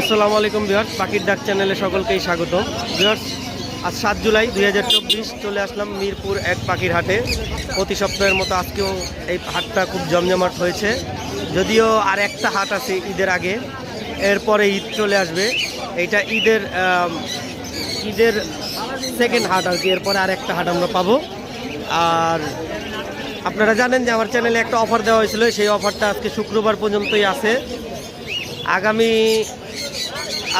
আসসালামু আলাইকুম বিহার্স পাখির ডাক চ্যানেলে সকলকেই স্বাগতম বিহার্স আজ সাত জুলাই দুই হাজার চব্বিশ, চলে আসলাম মিরপুর এক পাখির হাটে। প্রতি সপ্তাহের মতো আজকেও এই হাটটা খুব জমজমাট হয়েছে। যদিও আর একটা হাট আছে ঈদের আগে, এরপরে ঈদ চলে আসবে। এইটা ঈদের ঈদের সেকেন্ড হাট আর কি, এরপরে আর একটা হাট আমরা পাবো। আর আপনারা জানেন যে আমার চ্যানেলে একটা অফার দেওয়া হয়েছিল, সেই অফারটা আজকে শুক্রবার পর্যন্তই আছে। আগামী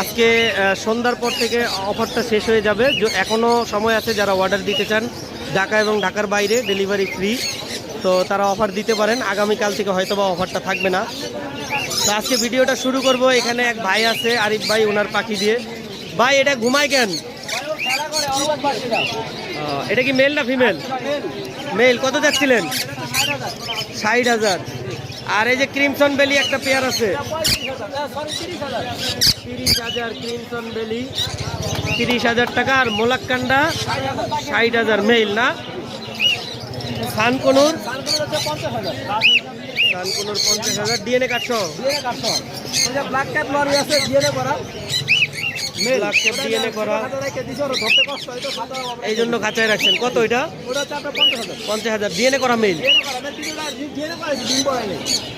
আজকে সন্ধ্যার পর থেকে অফারটা শেষ হয়ে যাবে। এখনও সময় আছে যারা অর্ডার দিতে চান ঢাকা এবং ঢাকার বাইরে ডেলিভারি ফ্রি। তো তারা অফার দিতে পারেন আগামীকাল থেকে হয়তো বা অফারটা থাকবে না। তো আজকে ভিডিওটা শুরু করব এখানে এক ভাই আছে আরিফ ভাই ওনার পাখি দিয়ে। ভাই এটা ঘুমায় কেন? এটা কি মেল না ফিমেল মেল কত যাচ্ছিলেন? ষাট হাজার। আর এই যে ক্রিমসন বেলি একটা পেয়ার আছে। তিরিশ হাজার ক্রিমসন বেলি। তিরিশ হাজার টাকা আর মোলাকান্ডা ষাট হাজার মেইল না? সানকনুর। সানকনুর পঞ্চাশ হাজার। ডিএনএ কাটশো ব্ল্যাক ক্যাপ লরি আছে ডিএনএ করা। ডিএনএ করা। এই জন্য খাঁচায় রাখছেন। কত এটা? পঞ্চাশ হাজার। ডিএনএ করা মানে নেই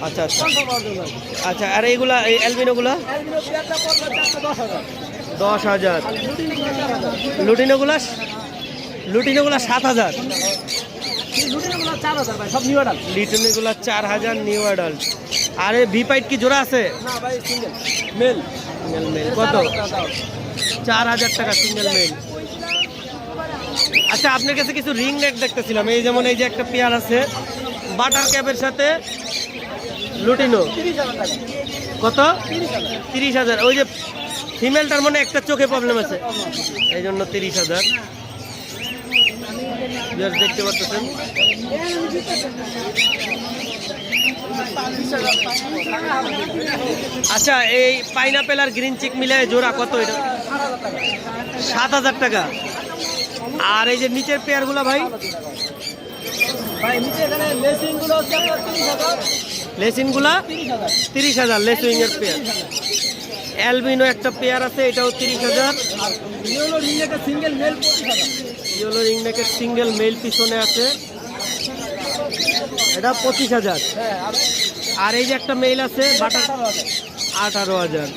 আচ্ছা আচ্ছা। আচ্ছা আর এইগুলা এই অ্যালবিনোগুলা দশ হাজার। লুটিনোগুলা লুটিনোগুলা সাত হাজার। লুটিনগুলো চার হাজার নিউ লিটনেগুলা চার হাজার নিউ অ্যাডাল্ট আর এই ভি পাইট কি জোড়া আছে? না ভাই সিঙ্গেল মেল সিঙ্গেল মেল। কত? চার হাজার টাকা সিঙ্গেল মেল। আচ্ছা আপনার কাছে কিছু রিং নেক দেখতেছিলাম। এই যেমন এই যে একটা পেয়ার আছে, বাটার ক্যাপের সাথে লুটিনো। কত? তিরিশ হাজার। ওই যে ফিমেলটার মানে একটা চোখে প্রবলেম আছে। এই জন্য তিরিশ হাজার। দেখতে পাচ্ছেন। আচ্ছা এই পাইনাপেল আর গ্রিন চিক মিলে জোড়া কত এটা? সাত হাজার টাকা। আর এই যে নিচের পেয়ারগুলো ভাই? লেসিনগুলা তিরিশ হাজার। লেসুইং এর পেয়ার অ্যালবিনো একটা পেয়ার আছে এটাও তিরিশ হাজার। ইয়েলো সিঙ্গেল মেল পঁচিশ রিং সিঙ্গেল মেল পিছনে আছে। এটা পঁচিশ হাজার। হ্যাঁ আর এই যে একটা মেল আছে বাটার আঠারো হাজার।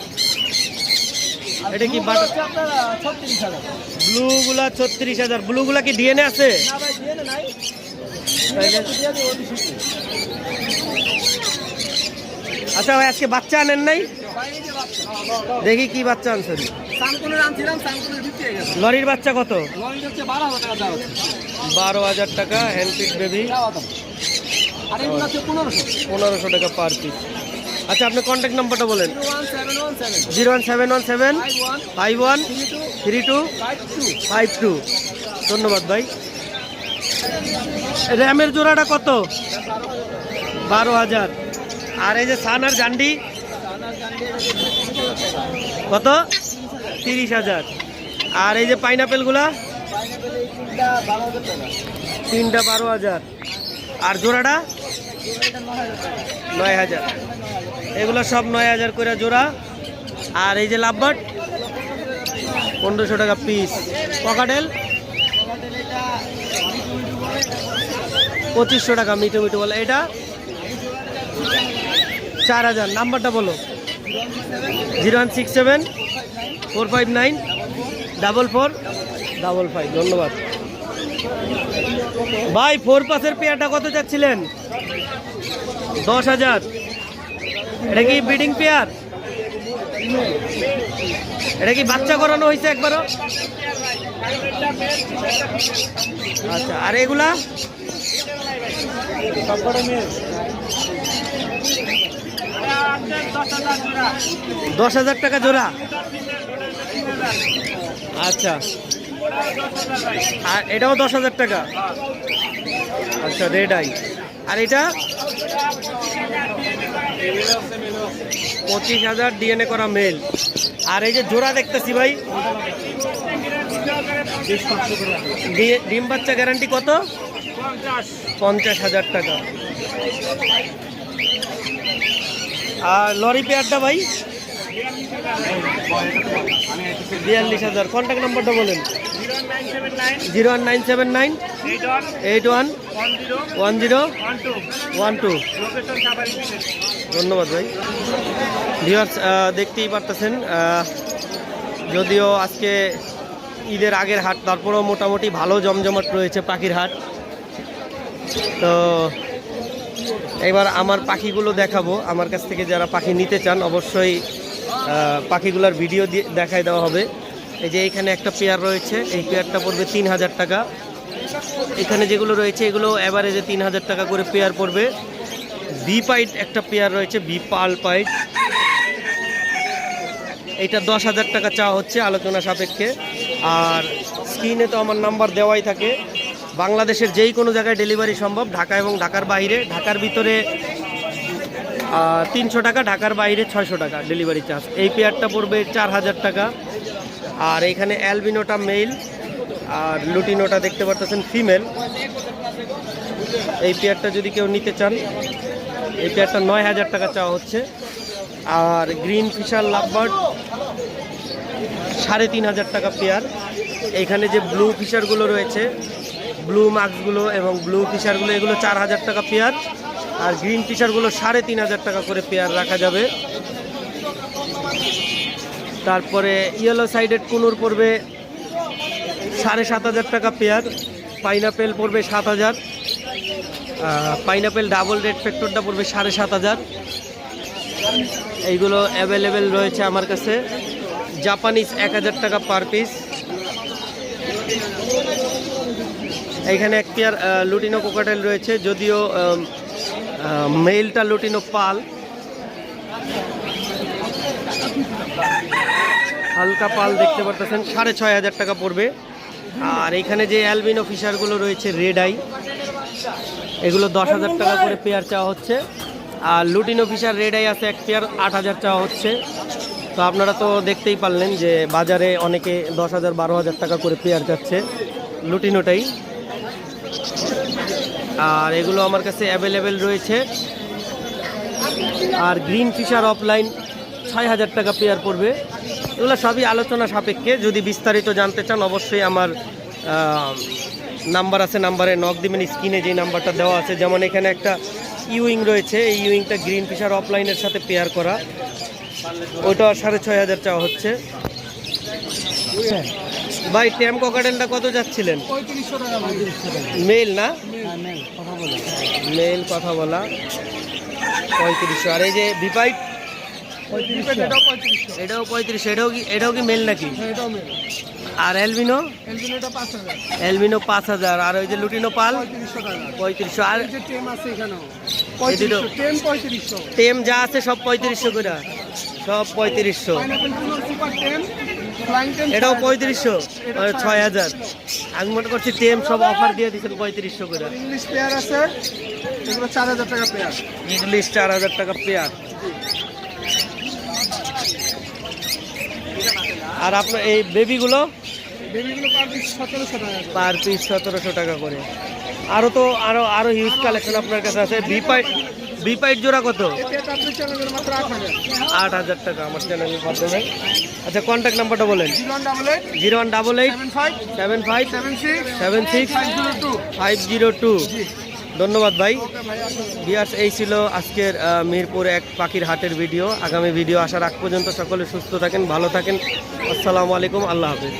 এটা কি ব্লুগুলো বাটার ছত্রিশ হাজার। ব্লুগুলা ছত্রিশ হাজার ব্লুগুলা কি ডিএনএ আছে। আচ্ছা ভাই আজকে বাচ্চা আনেন নাই? দেখি কি বাচ্চা আনছেন। লরির বাচ্চা কত? বারো হাজার টাকা দেওয়া বারো হাজার টাকা হ্যান্ডপিক বেবি দেওয়া দাম আর এগুলো হচ্ছে পনেরোশো। টাকা পার পিস আচ্ছা আপনি কন্ট্যাক্ট নাম্বারটা বলেন। Zero one seven one seven. Five one. Three two. Five two. ধন্যবাদ ভাই। র্যামের জোড়াটা কত? বারো হাজার। আর এই যে সানার জান্ডি? কত? তিরিশ হাজার। আর এই যে পাইনাপেলগুলা তিনটা বারো হাজার। আর জোড়াটা? নয় হাজার। এগুলো সব নয় হাজার করে জোড়া। আর এই যে লাভবাট পনেরোশো টাকা পিস পকাটেল, পঁচিশশো টাকা মিঠো মিঠো বলে। এটা চার হাজার। নাম্বারটা বলো। Zero one six seven, four five nine, double four, double five. ধন্যবাদ। ভাই ফোর পাসের পেয়ারটা কত চাচ্ছিলেন? দশ হাজার। এটা কি ব্রিডিং পেয়ার এটা কি বাচ্চা করানো হয়েছে একবারও? আচ্ছা আর এগুলা? দশ হাজার টাকা জোড়া। আচ্ছা। আর এটাও দশ হাজার টাকা। আচ্ছা রেড আই আর এটা? পঁচিশ হাজার ডিএনএ করা মেল আর এই যে জোড়া দেখতেছি ভাই ডিম বাচ্চা গ্যারান্টি কত? পঞ্চাশ হাজার টাকা। আর লরি পেয়ারটা ভাই? বিয়াল্লিশ হাজার। কন্ট্যাক্ট নাম্বারটা বলেন। Zero one nine seven nine eight one one zero one two ধন্যবাদ ভাই। ভিউয়ার্স দেখতেই পারতেছেন যদিও আজকে ঈদের আগের হাট তারপরেও মোটামুটি ভালো জমজমাট রয়েছে পাখির হাট। তো এবার আমার পাখিগুলো দেখাবো। আমার কাছ থেকে যারা পাখি নিতে চান অবশ্যই পাখিগুলোর ভিডিও দিয়ে দেখাই দেওয়া হবে। এই যে এখানে একটা পেয়ার রয়েছে, এই পেয়ারটা পড়বে তিন হাজার টাকা। এখানে যেগুলো রয়েছে, এগুলো অ্যাভারেজে তিন হাজার টাকা করে পেয়ার পড়বে। বি পাইট একটা পেয়ার রয়েছে বি পাল পাইট এটা দশ হাজার টাকা চাওয়া হচ্ছে আলোচনা সাপেক্ষে। আর স্ক্রিনে তো আমার নাম্বার দেওয়াই থাকে। বাংলাদেশের যেই কোনো জায়গায় ডেলিভারি সম্ভব, ঢাকা এবং ঢাকার বাইরে। ঢাকার ভিতরে তিনশো টাকা, ঢাকার বাইরে ছয়শো টাকা ডেলিভারি চার্জ। এই পেয়ারটা পড়বে চার হাজার টাকা। আর এখানে অ্যালবিনোটা মেল, আর লুটিনোটা দেখতে পারতেছেন ফিমেল। এই পেয়ারটা যদি কেউ নিতে চান, এই পেয়ারটা নয় হাজার টাকা চাওয়া হচ্ছে। আর গ্রিন ফিশার লাভবার্ড, সাড়ে তিন হাজার টাকা পেয়ার। এইখানে যে ব্লু ফিশারগুলো রয়েছে, ব্লু মার্কসগুলো এবং ব্লু ফিশারগুলো, এগুলো চার হাজার টাকা পেয়ার। আর গ্রিন ফিশারগুলো সাড়ে তিন হাজার টাকা করে পেয়ার রাখা যাবে। তারপরে ইয়েলো সাইডেড কুনুর পড়বে সাড়ে সাত হাজার টাকা পেয়ার পাইনাপেল পড়বে সাত হাজার পাইনাপেল ডাবল রেড ফ্যাক্টরটা পড়বে সাড়ে সাত হাজার। এইগুলো অ্যাভেলেবেল রয়েছে আমার কাছে। জাপানিজ এক হাজার টাকা পার পিস এইখানে এক পেয়ার লুটিনো কোকাটেল রয়েছে, যদিও মেলটা লুটিনো পাল। হালকা পাল দেখতে পারতেছেন, সাড়ে ছয় হাজার টাকা পড়বে। আর এখানে যে অ্যালবিনো ফিশারগুলো রয়েছে, রেড আই, এগুলো দশ হাজার টাকা করে পেয়ার চাওয়া হচ্ছে। আর লুটিনো ফিশার রেড আই আছে এক পেয়ার, আট হাজার চাওয়া হচ্ছে। তো আপনারা তো দেখতেই পারলেন যে বাজারে অনেকে দশ হাজার, বারো হাজার টাকা করে পেয়ার যাচ্ছে লুটিনোটাই। আর এগুলো আমার কাছে অ্যাভেলেবেল রয়েছে। আর গ্রিন ফিশার অফলাইন, ছয় হাজার টাকা পেয়ার পড়বে। এগুলো সবই আলোচনা সাপেক্ষে। যদি বিস্তারিত জানতে চান অবশ্যই আমার নাম্বার আছে নাম্বারে নক দিবেন স্ক্রিনে যে নাম্বারটা দেওয়া আছে। যেমন এখানে একটা ইউইং রয়েছে এই ইউইংটা গ্রিন ফিশার অফলাইনের সাথে পেয়ার করা। ওইটা সাড়ে ছয় হাজার চাওয়া হচ্ছে। ভাই ট্যাম ককাটেলটা কত যাচ্ছিলেন? মেল না? মেল কথা বলা। পঁয়ত্রিশশো। আর এই যে বিপাইট এটাও পঁয়ত্রিশশো এটাও কি এটাও কি মেল নাকি? আর এলবিনো এলবিনো পাঁচ হাজার। আর ওই যে লুটিনো পাল? পঁয়ত্রিশশো আর টেম যা আছে সব পঁয়ত্রিশশো করে। সব পঁয়ত্রিশশো। এটাও পঁয়ত্রিশশো ছয় হাজার। আমি মনে করছি টেম সব অফার দিয়ে দিচ্ছেন পঁয়ত্রিশশো করে। ইংলিশ পেয়ার আছে। চার হাজার টাকা পেয়ার ইংলিশ চার হাজার টাকা পেয়ার আর আপনার এই বেবিগুলো? পার পিস সতেরোশো টাকা করে। আরও তো আরও আরও হিউজ কালেকশন আপনার কাছে আছে। বিপাইট বিপাইট জোড়া কত? আট হাজার। টাকা আমার চ্যানেলের মাধ্যমে। আচ্ছা কন্ট্যাক্ট নাম্বারটা বলেন। Zero one double eight seven five seven six seven six five zero two five zero two জি। ধন্যবাদ ভাই। বিয়াস এই ছিল আজকের মিরপুর এক পাখির হাটের ভিডিও। আগামী ভিডিও আসার আগ পর্যন্ত সকলে সুস্থ থাকেন, ভালো থাকেন। আসসালামু আলাইকুম, আল্লাহ হাফেজ।